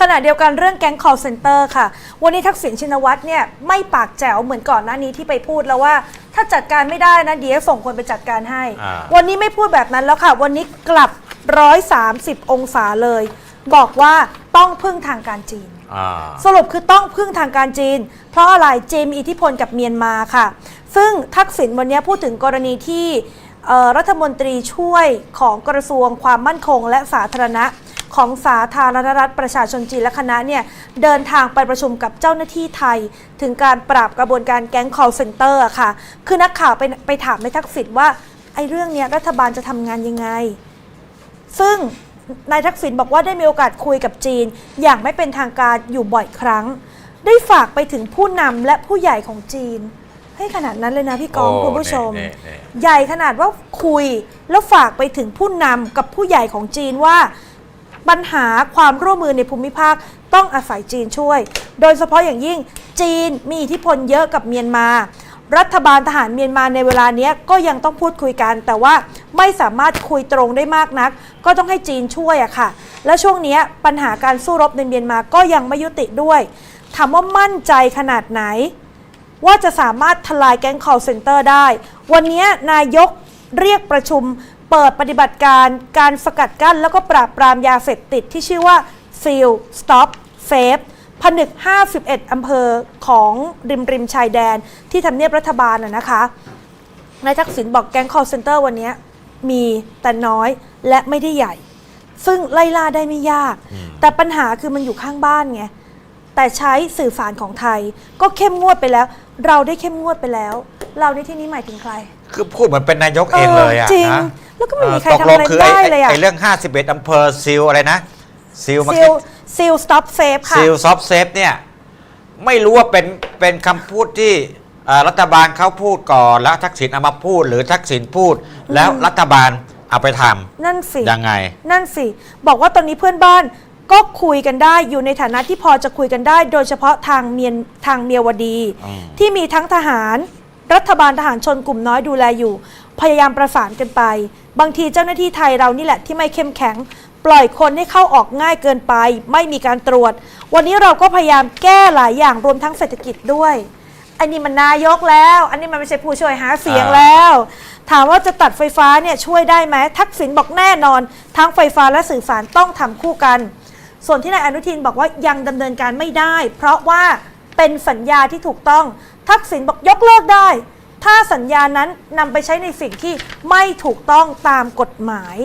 ขณะเดียวกันเรื่องแก๊ง call center ค่ะ วันนี้ทักษิณชินวัตรเนี่ยไม่ปากแจ๋วเหมือนก่อนหน้านี้ที่ไปพูดแล้วว่า ถ้าจัดการไม่ได้นะเดี๋ยวส่งคนไปจัดการให้ อ่า วันนี้ไม่พูดแบบนั้นแล้วค่ะ วันนี้กลับ 130 องศาเลย บอกว่าต้องพึ่งทางการจีน อ่า สรุปคือต้องพึ่งทางการจีน เพราะอะไรจีนมีอิทธิพลกับเมียนมาค่ะ ซึ่งทักษิณวันนี้พูดถึงกรณีที่เอ่อรัฐมนตรีช่วยของกระทรวงความมั่นคงและสาธารณะ ของสาธารณรัฐประชาชนจีนและคณะเนี่ยเดินทางไปประชุมกับเจ้าหน้าที่ไทย ถึงการปราบกระบวนการแก๊ง call center อะค่ะ คือนักข่าวไปไปถามในทักษิณว่าไอ้เรื่องเนี้ยรัฐบาลจะทำงานยังไง ซึ่งนายทักษิณบอกว่าได้มีโอกาสคุยกับจีน อย่างไม่เป็นทางการอยู่บ่อยครั้ง ได้ฝากไปถึงผู้นำและผู้ใหญ่ของจีนให้ขนาดนั้นเลยนะพี่กองโอ้คุณผู้ชมนี่นี่ใหญ่ขนาดว่าคุยแล้วฝากไปถึงผู้นำกับผู้ใหญ่ของจีนว่า ปัญหาความร่วมมือในภูมิภาคต้องอาศัยจีนช่วย โดยเฉพาะอย่างยิ่งจีนมีอิทธิพลเยอะกับเมียนมา รัฐบาลทหารเมียนมาในเวลาเนี้ยก็ยังต้องพูดคุยกัน แต่ว่าไม่สามารถคุยตรงได้มากนัก ก็ต้องให้จีนช่วยอะค่ะ และช่วงเนี้ยปัญหาการสู้รบในเมียนมาก็ยังไม่ยุติด้วยถามว่ามั่นใจขนาดไหน ว่าจะสามารถทลายแก๊ง call center ได้ วันนี้นายกเรียกประชุม เปิดปฏิบัติการการสกัดกั้น แล้วก็ปราบปรามยาเสพติดที่ชื่อว่า Seal Stop Safe ผนึก 51 อำเภอของริมริมชายแดนที่ทำเนียบรัฐบาลน่ะนะคะ นายทักษิณบอกแก๊ง call center วันนี้มีแต่น้อยและไม่ได้ใหญ่ ซึ่งไล่ล่าได้ไม่ยาก แต่ปัญหาคือมันอยู่ข้างบ้านไง แต่ใช้สื่อสารของไทย ก็เข้มงวดไปแล้ว เราได้เข้มงวดไปแล้ว เราในที่นี้หมายถึงใคร คือพูดเหมือนเป็นนายกเองเลยอะเออจริงนะ แล้วก็ไม่มีใครเออตกทำลอะงไรคือได้ไอ้เลยอะไอ้เรื่อง 51อำเภอซิลอะไรนะซิลมาซิลซิลสต็อปเซฟค่ะซิลซอฟเซฟเนี่ยไม่รู้ว่าเป็นเป็นคำพูดที่เอ่อรัฐบาลเขาพูดก่อนแล้วทักษิณเอามาพูด หรือทักษิณพูด แล้วรัฐบาลเอาไปทนั่นสิำยังไง นั่นสิ บอกว่าตอนนี้เพื่อนบ้านก็คุยกันได้อยู่ในฐานะที่พอจะคุยกันได้ โดยเฉพาะทางเมียนทางเมียวดีอืมที่มีทั้งทหาร รัฐบาลทหารชนกลุ่มน้อยดูแลอยู่ พยายามประสานกันไป บางทีเจ้าหน้าที่ไทยเรานี่แหละที่ไม่เข้มแข็ง ปล่อยคนให้เข้าออกง่ายเกินไป ไม่มีการตรวจ วันนี้เราก็พยายามแก้หลายอย่างรวมทั้งเศรษฐกิจด้วยอันนี้มันนายกแล้ว อันนี้มันไม่ใช่ผู้ช่วยหาเสียงแล้ว ถามว่าจะตัดไฟฟ้าเนี่ยช่วยได้ไหมทักษิณบอกแน่นอน ทั้งไฟฟ้าและสื่อสารต้องทำคู่กัน ส่วนที่นายอนุทินบอกว่ายังดำเนินการไม่ได้ เพราะว่าเป็นสัญญาที่ถูกต้องทักษิณบอกยกเลิกได้ ถ้าสัญญานั้นนำไปใช้ในสิ่งที่ไม่ถูกต้องตามกฎหมาย